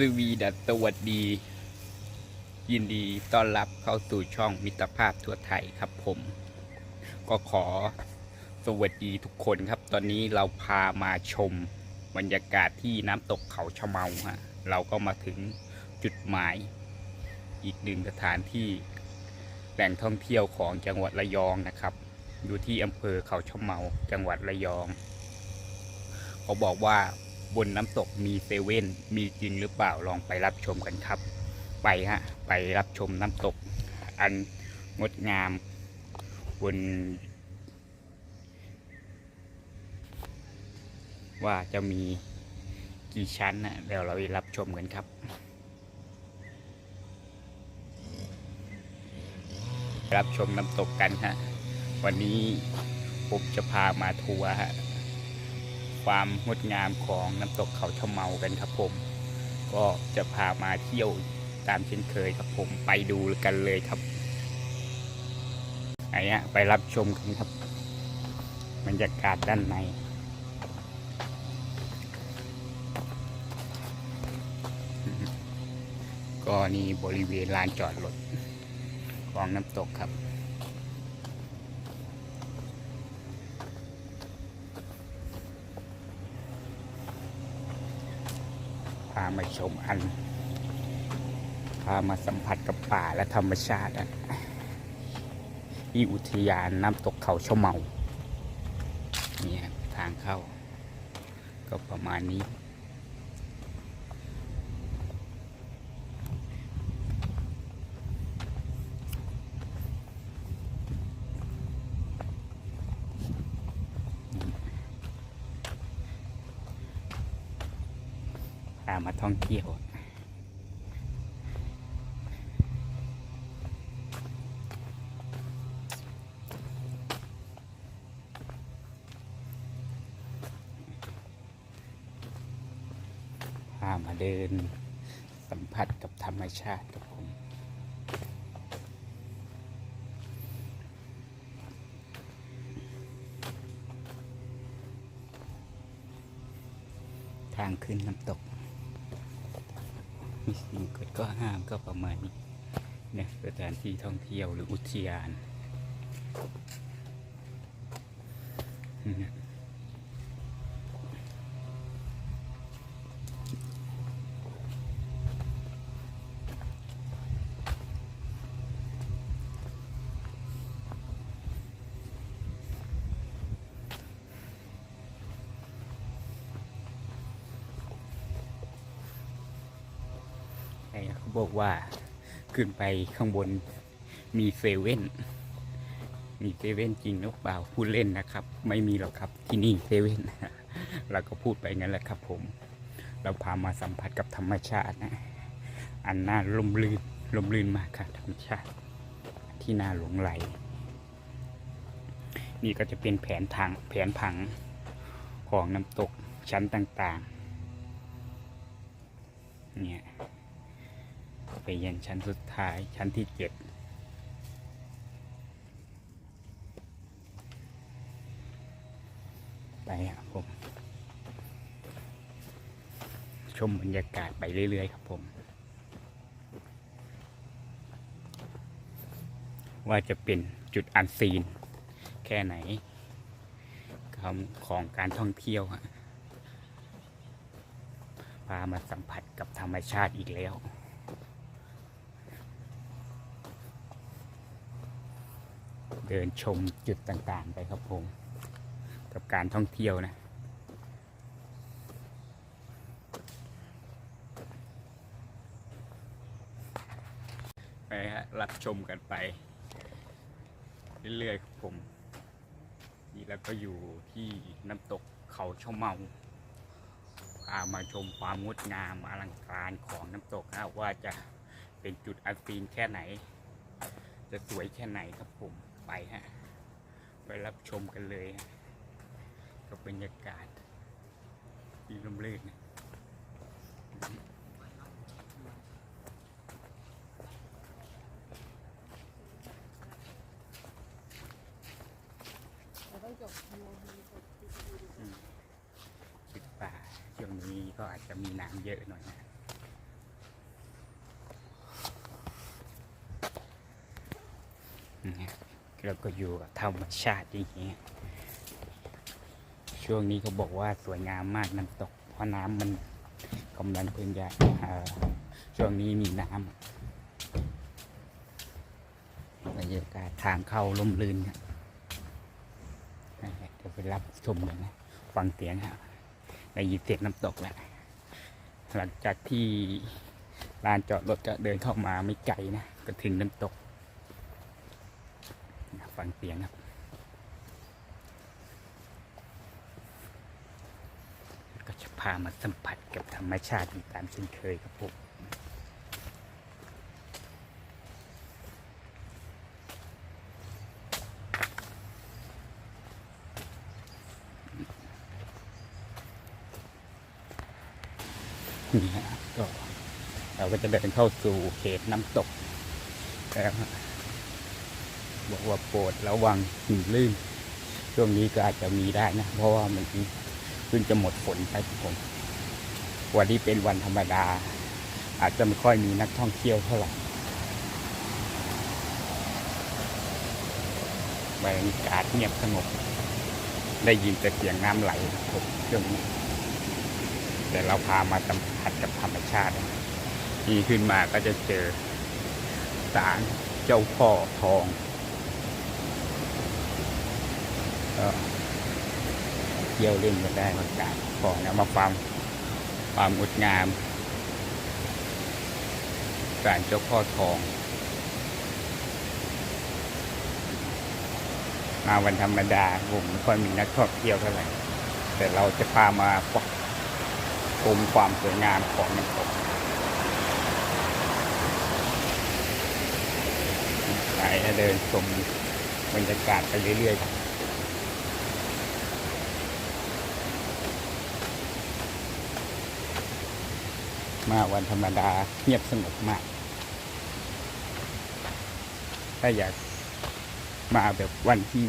สวีดัสสวัสดี ยินดีต้อนรับเข้าสู่ช่องมิตรภาพทั่วไทยครับผม ก็ขอสวัสดีทุกคนครับ ตอนนี้เราพามาชมบรรยากาศที่น้ำตกเขาชะเมาฮะเราก็มาถึงจุดหมาย อีกหนึ่งสถานที่แหล่งท่องเที่ยวของจังหวัดระยองนะครับ อยู่ที่อำเภอเขาชะเมาจังหวัดระยองเขาบอกว่า บนน้ำตกมีเซเว่นมีจริงหรือเปล่าลองไปรับชมกันครับ ไปฮะไปรับชมน้ำตก อันงดงามบนว่าจะมีกี่ชั้นนะเดี๋ยวเราไปรับชมกันครับ รับชมน้ำตกกันฮะ วันนี้ผมจะพามาทัวร์ฮะ ความงดงามของน้ำตกเขาชะเมากันครับผม ก็จะพามาเที่ยวตามเช่นเคยครับผมไปดูกันเลยครับอ้เนี้ไปรับชมกันครับบรรยากาศด้านในก็นี่บริเวณลานจอดรถของน้ำตกครับามาชมอัน พามาสัมผัสกับป่าและธรรมชาติอะที่อุทยานน้ำตกเขาชะเมาเนี่ยทางเข้า ก็ประมาณนี้ มาท่องเที่ยว พามาเดินสัมผัสกับธรรมชาติครับผมทางขึ้นน้ำตก มีสิ่งกฎก็ห้ามก็ประมาณนี้เนี่ยสถานที่ท่องเที่ยวหรืออุทยานเบอกว่าขึ้นไปข้างบนมีเซเว่นมีเซเว่นจริงหรือเปล่าพูดเล่นนะครับ ไม่มีหรอกครับที่นี่เซเว่นเราก็พูดไปงั้นแหละครับ ผม เราพามาสัมผัสกับธรรมชาตินะ อันน่าลมลื่นลมลื่นมากค่ะธรรมชาติที่น่าหลงไหล นี่ก็จะเป็นแผนทางแผนผังของน้ำตกชั้นต่างๆ เนี่ย ไปยันชั้นสุดท้ายชั้นที่เจ็ดไปครับผม ชมบรรยากาศไปเรื่อย ๆ ครับผม ว่าจะเป็นจุดอันซีน แค่ไหนของการท่องเที่ยวพามาสัมผัสกับธรรมชาติอีกแล้ว เดินชมจุดต่างๆไปครับผม กับการท่องเที่ยวนะ ไปฮะรับชมกันไป เรื่อยๆครับผม นี่แล้วก็อยู่ที่น้ำตกเขาชะเมาพามาชมความงดงามอลังการของน้ำตกนะว่าจะเป็นจุดอันซีนแค่ไหน จะสวยแค่ไหนครับผม ไปฮะ ไปรับชมกันเลยฮะกับบรรยากาศที่ร่มรื่นนะเราต้องจบโมมีจบอืมชุดป่าช่วงนี้ก็อาจจะมีน้ำเยอะหน่อยนะ แล้วก็อยู่กับธรรมชาติอย่างเงี้ช่วงนี้เขาบอกว่าสวยงามมากน้ำตก เพราะน้ำมันกำลังเพิ่งจะช่วงนี้มีน้ำบรรยากาศทางเข้าล่มลื่นครับเดี๋ยวไปรับชมกันนะ ฟังเสียงครับได้ยินเสียงน้ำตกแล้ว หลังจากที่ลานจอดรถก็เดินเข้ามาไม่ไกลนะ ก็ถึงน้ำตก ฟังเสียงครับก็จะพามาสัมผัสกับธรรมชาติตามเช่นเคยครับผมนี่ฮะก็เราก็จะเดินเข้าสู่เขตน้ำตกแล้วฮะ บอกว่าโปรดระวังหินลื่น ช่วงนี้ก็อาจจะมีได้นะ เพราะว่ามันเพิ่งจะหมดฝนไปครับผมวันนี้เป็นวันธรรมดา อาจจะไม่ค่อยมีนักท่องเที่ยวเท่าไหร่บรรยากาศเงียบสงบ ได้ยินแต่เสียงน้ำไหลผมช่วงนี้ แต่เราพามาสัมผัสกับธรรมชาตินี่ขึ้นมาก็จะเจอศาลเจ้าพ่อทอง ก็เที่ยวเล่นกันได้บรรยากาศพอนะมาฟังความงดงามศาลเจ้าพ่อทอง มาวันธรรมดาผมไม่ค่อยมีนักท่องเที่ยวเท่าไหร่แต่เราจะพามาชมความสวยงามของน้ำตกไหนเดินชมบรรยากาศไปเรื่อยๆครับ มาวันธรรมดาเงียบสงบมาก ถ้าอยากมาแบบวันที่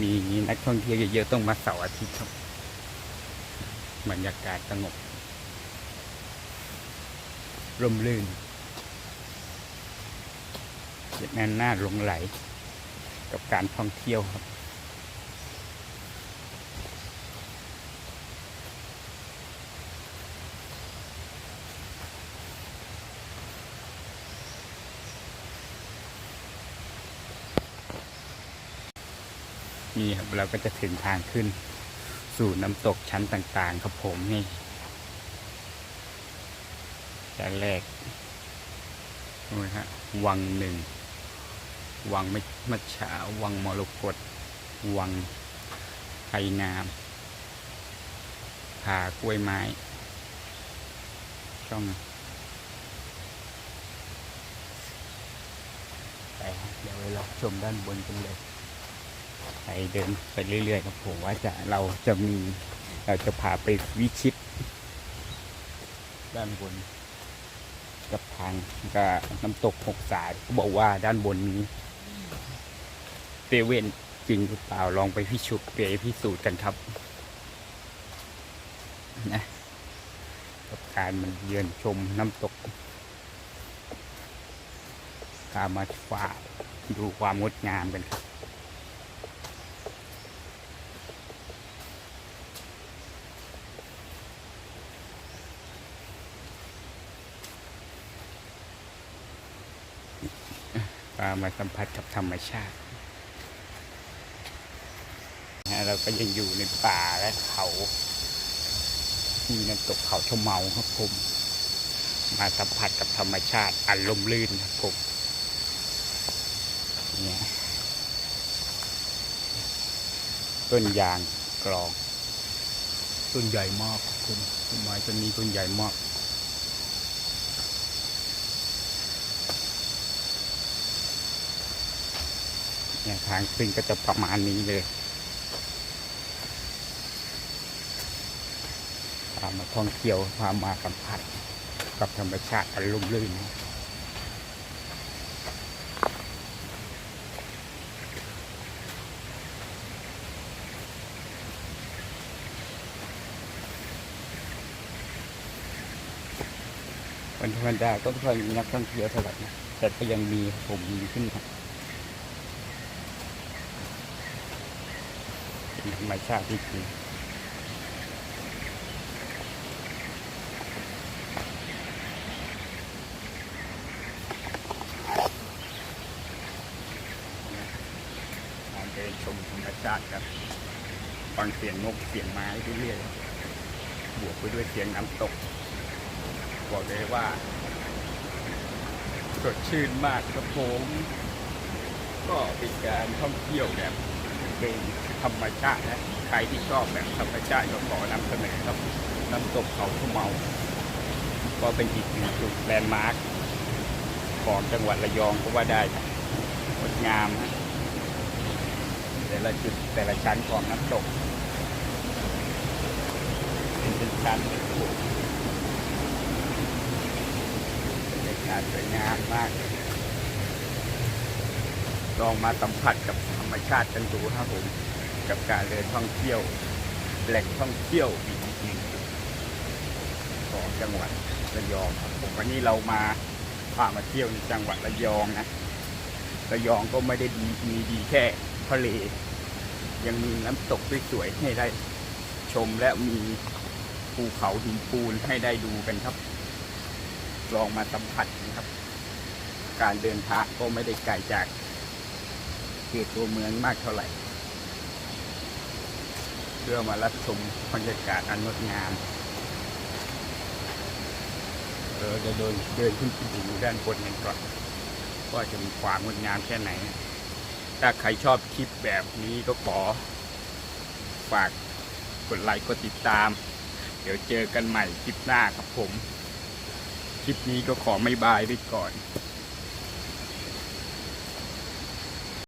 มีนักท่องเที่ยวเยอะๆต้องมาเสาร์อาทิตย์ครับบรรยากาศสงบร่มรื่นเจ็ดแน่นหน้าหลงไหลกับการท่องเที่ยวครับ นี่ครับเราก็จะถึงทางขึ้น สู่น้ำตกชั้นต่างๆ ครับผมนี่ชั้นแรกนู่นฮะวังหนึ่ง วังไม่มัจฉาวังมรกตวังไผ่งามผากล้วยไม้ ช่องไปฮะเดี๋ยวไปรอชมด้านบนกันเลย ไปเดินไปเรื่อยๆครับผมว่าจะเราจะมีเราจะพาไปวิชิต ด้านบน กับทางกับน้ำตกหกสายเขาบอกว่าด้านบนนี้เซเว่นจริงหรือเปล่าลองไปพิชุไปพิสูจน์กันครับนะกับการมันเยือนชมน้ำตกพามาฝ่าดูความงดงามกันครับ พามาสัมผัสกับธรรมชาตินะเราก็ยังอยู่ในป่าและเขาที่น้ำตกเขาชะเมาครับผม มาสัมผัสกับธรรมชาติอันลมลื่นครับผมเนี่ยต้นยางกรอง ต้นใหญ่มากครับคุณต้นไม้ต้นนี้ต้นใหญ่มาก เนี่ยทางขึ้นก็จะประมาณนี้เลยพามาท่องเที่ยวพามาสัมผัสกับธรรมชาติอันลุ่มลื่นนะวันธรรมดาก็ไม่ค่อยมีนักท่องเที่ยวเท่าไหร่นะแต่ก็ยังมีผมมีขึ้นมา รรมชาติที่จริงมาเดินชมธรรมชาติครับฟังเสียงนกเสียงไม้เรื่อยๆบวกไปด้วยเสียงน้ำตก บอกเลยว่า สดชื่นมากครับผม ก็เป็นการท่องเที่ยวแบบ เป็นธรรมชาตินะใครที่ชอบแบบธรรมชาติก็ขอนำเสนอครับน้ำตกเขาทุ่เมาก็เป็นอีกหนึ่งจุดแลนด์มาร์คของจังหวัดระยองก็ว่าได้งดงามนะแต่ละจุดแต่ละชั้นของน้ำตก เป็นชั้นเป็นโขดบรรยากาศสวยงามมากล ลองมาสัมผัสกับธรรมชาติกันดูครับผม กับการเดินท่องเที่ยว แหล่งท่องเที่ยวอีกหนึ่งจุดของจังหวัดระยองครับผมวันนี้เรามาพามาเที่ยวในจังหวัดระยองนะระยองก็ไม่ได้ดีมีดีแค่ทะเล ยังมีน้ำตกสวยๆให้ได้ชมและมีภูเขาหินปูนให้ได้ดูกันครับ ลองมาสัมผัสกันครับ การเดินทางก็ไม่ได้ไกลจาก ตตัวเมืองมากเท่าไหร่ เพื่อมารับชมบรรยากาศอันงดงามเออจะเดินเดินขึ้นไปดูด้านบนกันก่อนว่าจะมีความงดงามแค่ไหน ถ้าใครชอบคลิปแบบนี้ก็ขอ ฝากกดไลค์กดติดตาม เดี๋ยวเจอกันใหม่คลิปหน้าครับผม คลิปนี้ก็ขอไม่บายไปก่อน